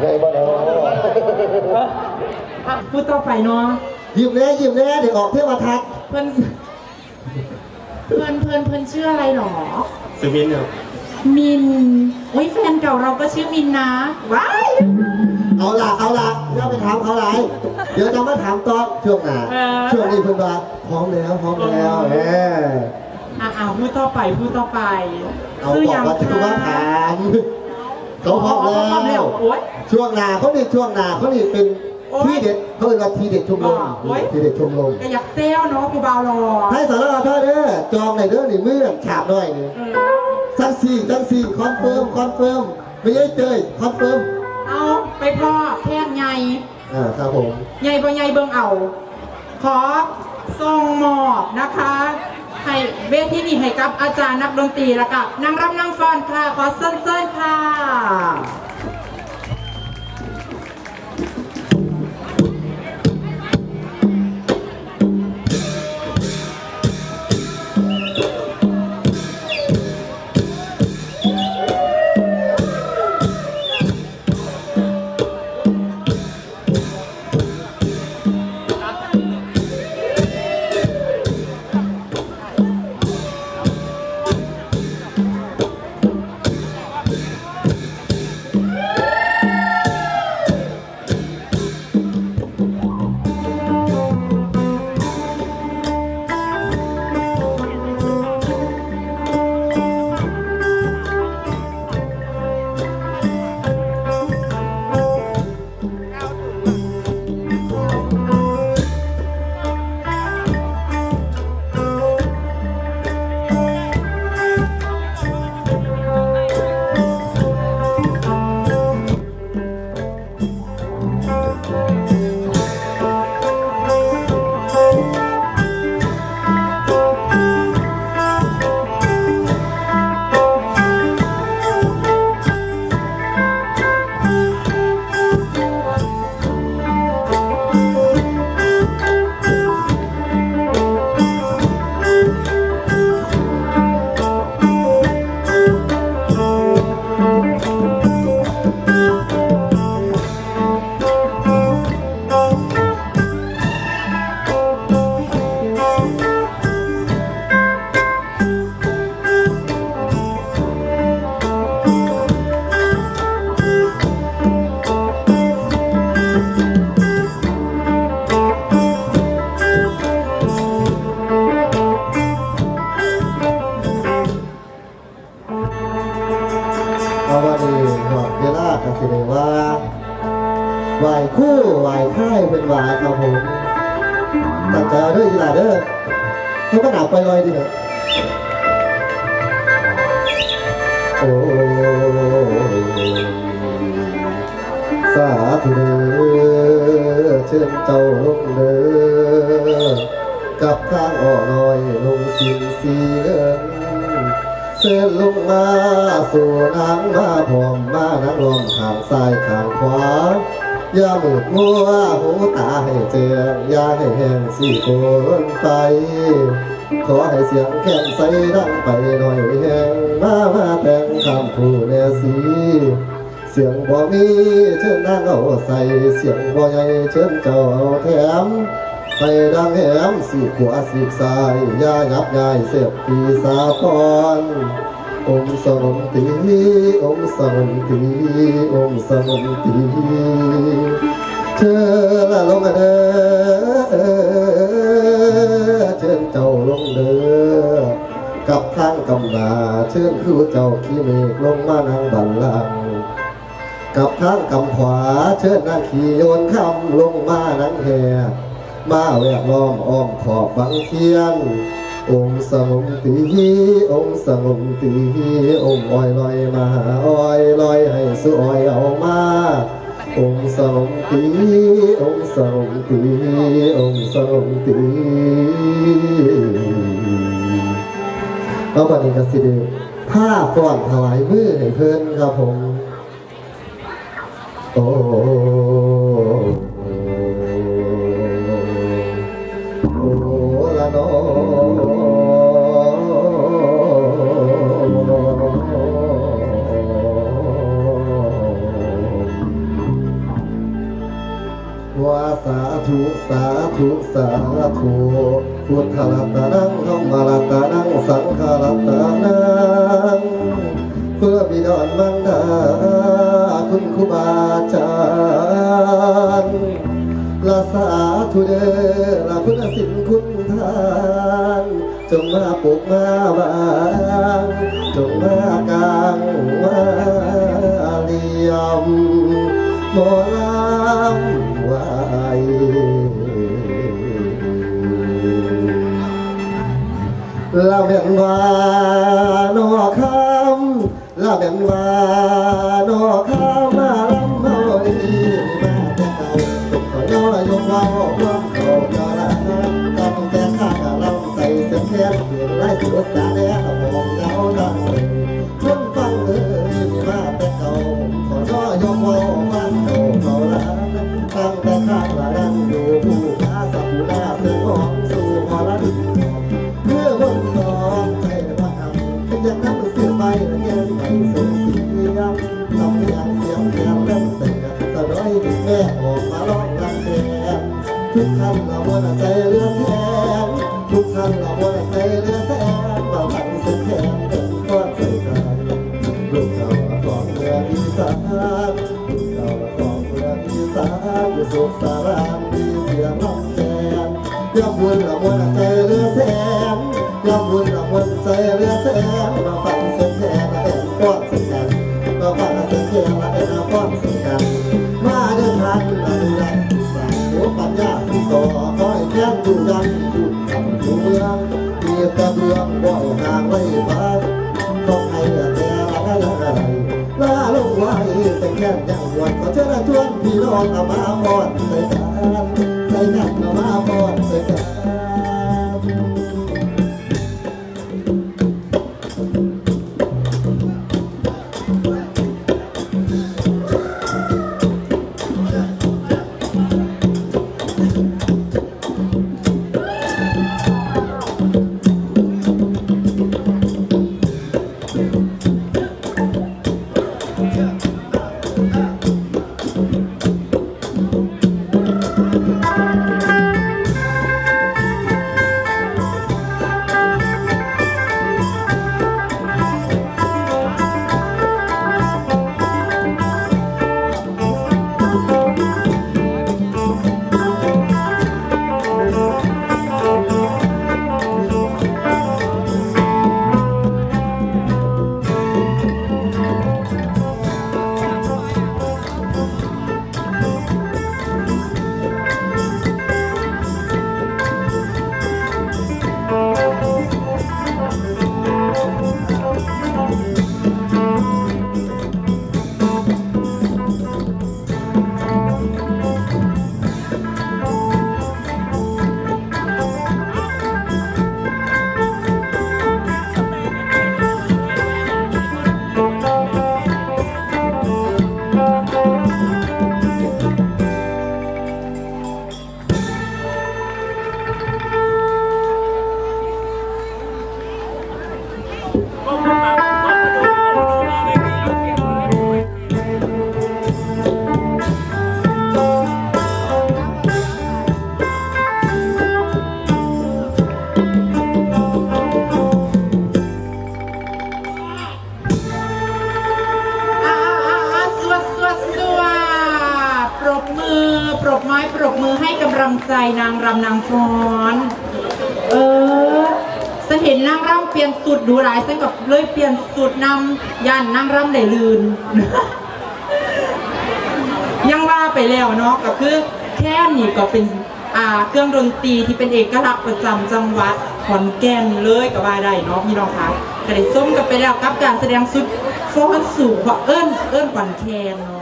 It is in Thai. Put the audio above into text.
ไงบ้างเนาะพูดต่อไปเนาะยิ้มแน่ยิ้มแน่เดี๋ยวออกเที่ยวมาทักเพื่อนเพื่อนเพื่อนเพื่อนชื่ออะไรหรอสวินครับมินอุ้ยแฟนเก่าเราก็ชื่อมินนะว้ายเอาละเอาละเราไปถามเขาไรเดี๋ยวจะมาถามตอนช่วงหน้าช่วงนี้เพิ่อนว่าพร้อมแล้วพร้อมแล้วแหมอะเอาพูดต่อไปพูดต่อไปซื้อยังว่ะคะมาเขาพร้อมอ๋อเขาพร้อมแล้ววโอ๊ย ช่วงหน้าเขานี่ช่วงหน้าเขานี่เป็นโอ๊ย ที่เด็ดเขาเรียกว่าที่เด็ดชมรมอ๋อโอ๊ยที่เด็ดชมรมก็อยากเซลเนาะกูเบาหรอให้สารวัตรเธอเด้อจองในอยเด้อนี่เมื่อฉาบหน่อยนี่เออจังสี่จังสี่คอนเฟิร์มคอนเฟิร์มไม่ใช่เจยคอนเฟิร์มเอาไปพ่อแท่นไงอ่าครับผมไงบ่ไงเบิ่งเอา ขอส่งมอบนะคะให้เวทีนี้ให้กับอาจารย์นักดนตรีแล้วก็นางรำนางฟ้อนค่ะ ขอเส้นเส้นๆค่ะ นี้หอดเวลากันสิเลยว่าไหวคู่ไหวค่ายเป็นหวาครับผมตั้งใจเอาด้ออีหลาเด้อเขาก็หนาไปลอยดีเถอะโอ้สาธุเด้อเชิญเจ้าลงเด้อกับทางอ่อน้อยลงสินสีเงิน เส้นลงมาสู่นางมาพร้อมมานักลมขางซ้ายขางขวาอย่าหมุดมัวหูตาให้เจียงอย่าให้แห้งสีโกนไป ขอให้เสียงแค้นใสดังไปหน่อยแห้งมามาแต่งคำผู้แน่สีเสียงบ่มีเชิญนางเอาใส่เสียงบ่ใหญ่เชิญเจ้าเอาแถม ไปดังแหมสีขวาสีซ้ายยายับยายเสียบปีสาพรองสนมตีองสนมตีองสนมตีเธอละลงเด้อเชิญเจ้าลงเด้อกับทางกำลาเชิญคือเจ้าขี้เมฆลงมานั่งบัลลังกับทางกำขวาเชิญนางขี่โยนคำลงมานังแห่ มาแวกล้อมอ้อมขอบบังเทียน องค์สงมตีองค์สงมตีองค์อ้อยลอยมาหาอ้อยลอยให้สวยเอามาองค์สงมตีองค์สงมตีองค์สงมตีเอาบัดนี้ก็สิเดผ้าฟ้อนถวายมือให้เพิ่นครับผม โอ้ สาธุสาธุสาธุพุทธรัตนังธรรมรัตนังสังฆรัตนังเพื่อบิดอนมันดาคุณครูบาอาจารย์ละสาธุเดละพุทธสินคุณทานจงมาปลูกมาบางจงมากลางมาเลียมหมอลำ ลาเม่นว่า นอคำลาเม่นว่า สุขสารามมีเสียงร้องแคนย่อมบุญละมวลใจเรือแสนย่อมบุญละมวลใจเรือแสนมาพันสุดแขนละเป็นก้อนใส่กันมาพันสุดแขนละเป็นก้อนใส่กันมาเดินทางมาดูแลศึกษาหัวปัญญาสิต่อคอยแค้นดูยันดูคำดูเมืองมีแต่เบืองบ่อยห่างไว้บ้านต้องให้แต่อะไรอะไรลาลงไว้ใส่แค้นอย่างหวน ชวนพี่น้องเอามาพอดใส่กันใส่กันเอามาพอดใส่กัน อ่าอ่าอาสวดสวดสวดปรบมือ ปรบไม้ ปรบมือให้กำลังใจนางรำนางฟ้อน เออ จะเห็นนางรำเปลี่ยนสุดดูหลายซึ่งกับเลยเปลี่ยนสุดนำยันนางรำได้ลืน ยังว่าไปแล้วเนาะก็คือแค่นี่ก็เป็นอ่าเครื่องดนตรีที่เป็นเอกลักษณ์ประจำจังหวัดขอนแก่นเลยก็ว่าได้เนาะพี่น้องคะก็ได้ส้มกันไปแล้วกับการแสดงสุดฟ้อนสู่ขวเอิ้นเอิ้นขวัญแคนเนาะ